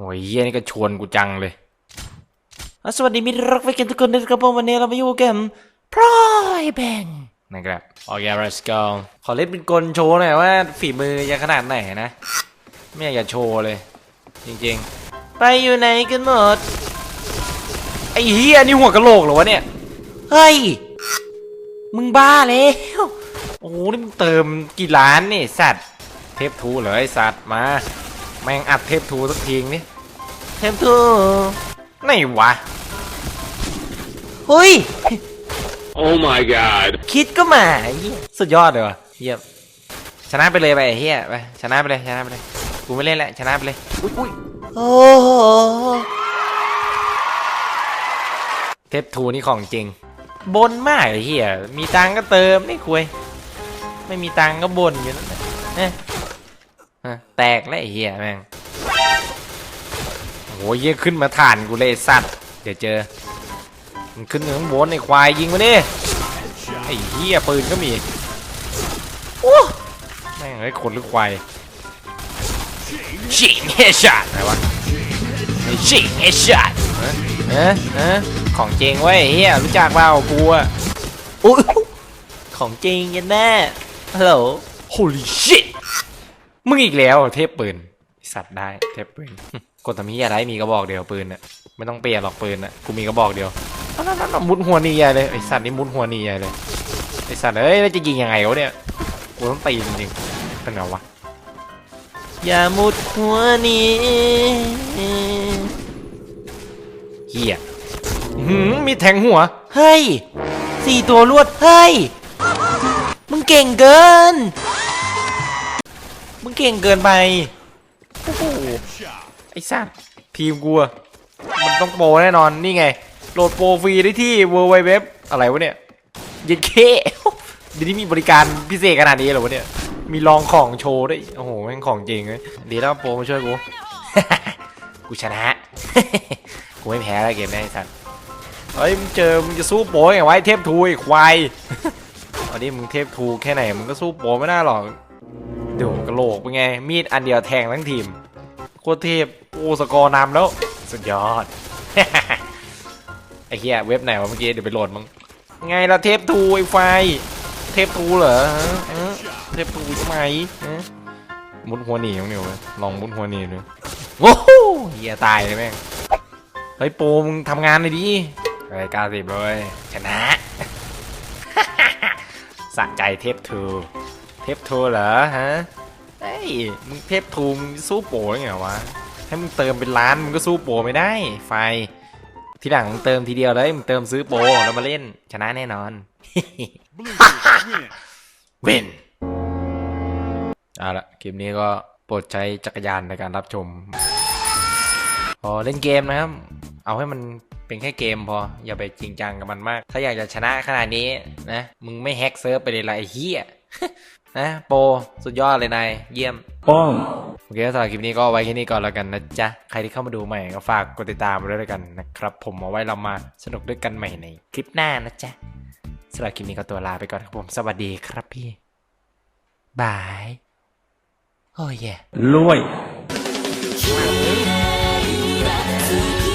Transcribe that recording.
อ้ยเฮียนี่ก็ชวนกูจังเลยอะสวัสดีมิตรรักไว้กันทุกคนนะครับผมวันนี้เรามาอยู่กันพรายแบงนะครับโอเค let's go ขอเล่นเป็นกลโชว์หน่อยว่าฝีมือจะขนาดไหนนะ ไม่อยากจะโชว์เลย จริงๆ ไปอยู่ไหนกันหมด ไอ้เฮียนี่หัวกะโหลกเหรอวะเนี่ย เฮ้ย มึงบ้าแล้วโอ้โหนี่มึงเติมกี่ล้านนี่สัตว์ เทปทูเหรอไอสัตว์มา แม่งอัดเทปทูสักทีนี่เทปทูไหนวะเฮ้ย Oh my god. คิดก็มาไอ้เหี้ยสุดยอดเลยวะเยี่ยมชนะไปเลยไปไอ้เฮียไปชนะไปเลยชนะไปเลยกูไม่เล่นแล้วชนะไปเลยอุ้ยอุ้ยโอ้โหเทปทูนี่ของจริง บนมากไอ้เฮียมีตังค์ก็เติมไม่คุย ไม่มีตังค์ก็บนอยู่นั่นแหละเอ๊ะฮะ แตกแล้วไอ้เฮียแม่งโอ้ยเหี้ยขึ้นมาฐานกูเลยไอ้สัตว์เดี๋ยวเจอมันขึ้นถึงข้างบนไอ้ควายยิงมาดิไอ้เหี้ยปืนก็มีโอ้แม่งเฮ้ยคนหรือควายชิงเฮชอตอะไรวะชิงเฮชอตเอ๊ะเอ๊ะของจริงเว้ยไอ้เฮียรู้จักเปล่ากูอะอุ้ยของจริงยันแน่ฮัลโหล holy shit มึงอีกแล้วเทพปืนไอ้สัตว์ได้เทพปืนกดทำเฮียอะไรมีกระบอกเดียวปืนน่ะไม่ต้องเปลี่ยนหรอกปืนน่ะกูมีกระบอกเดียวนั่นนั่นนั่นมุดหัวหนีใหญ่เลยไอสัตว์นี่มุดหัวหนีใหญ่เลยไอสัตว์เอ้ยแล้วจะยิงยังไงวะเนี่ยกูต้องตีจริงๆเป็นไงวะอย่ามุดหัวหนีเฮียอื้อหืมมีแทงหัวเฮ้ยสี่ตัวรวดเฮ้ยมึงเก่งเกิน มึงเก่งเกินไปโอ้โหไอ้สัตว์ทีมกูอะมันต้องโปรแน่นอนนี่ไง โหลดโปรฟรีได้ที่ w w w อะไรวะเนี่ยเยินเคเดี๋ยวนี้มีบริการพิเศษขนาดนี้เหรอวะเนี่ย มีลองของโชว์ด้วย โอ้โหแม่งของจริงเลยดีแล้วโปรมาช่วยกู กูชนะ กูไม่แพ้แล้วเกมนี้ไอ้สัตว์เฮ้ยมึงเจอมึงจะสู้โปรไงวะไอ้เทพทูไอ้ควายอันนี้มึงเทพทูแค่ไหนมึงก็สู้โปรไม่ได้หรอก ดกระโหลกเป็นไง มีดอันเดียวแทงทั้งทีมโคตรเทพโอ้สกอร์นำแล้ว สุดยอด ไอ้เหี้ยเว็บไหนวะเมื่อกี้เดี๋ยวไปโหลดมั้งไงละเทพทูไอ้ไฟ เทพทูเหรอเทพทูทำไมมุดหัวหนีน้องนิวเลยลองมุดหัวหนีดูโอ้โหเหี้ยตายเลยแม่งเฮ้ยโปมึงทำงานเลยดิเฮ้ยเก้าสิบเลยชนะสะใจเทพทู เทพทูเหรอฮะเฮ้ยมึงเทพทูมึงสู้โปรได้ไงวะให้มึงเติมเป็นล้านมึงก็สู้โปรไม่ได้ ไฟ ทีหลังมึงเติมทีเดียวเลยมึงเติมซื้อโปรแล้วมาเล่นชนะแน่นอนเวนเอาละคลิปนี้ก็โปรดใช้จักรยานในการรับชมพอเล่นเกมนะครับ เอาให้มันเป็นแค่เกมพอ อย่าไปจริงจังกับมันมาก ถ้าอยากจะชนะขนาดนี้นะ มึงไม่แฮกเซิร์ฟไปเลยละไอ้เหี้ย นะโปรสุดยอดเลยนายเยี่ยมป้องโอเคสำหรับคลิปนี้ก็ไว้แค่นี้ก่อนแล้วกันนะจ๊ะ ใครที่เข้ามาดูใหม่ก็ฝากกดติดตามมาด้วยแล้วกันนะครับ ผมเอาไว้เรามาสนุกด้วยกันใหม่ในคลิปหน้านะจ๊ะสำหรับคลิปนี้ก็ตัวลาไปก่อนครับผมสวัสดีครับพี่บายโอ้ยรวย好き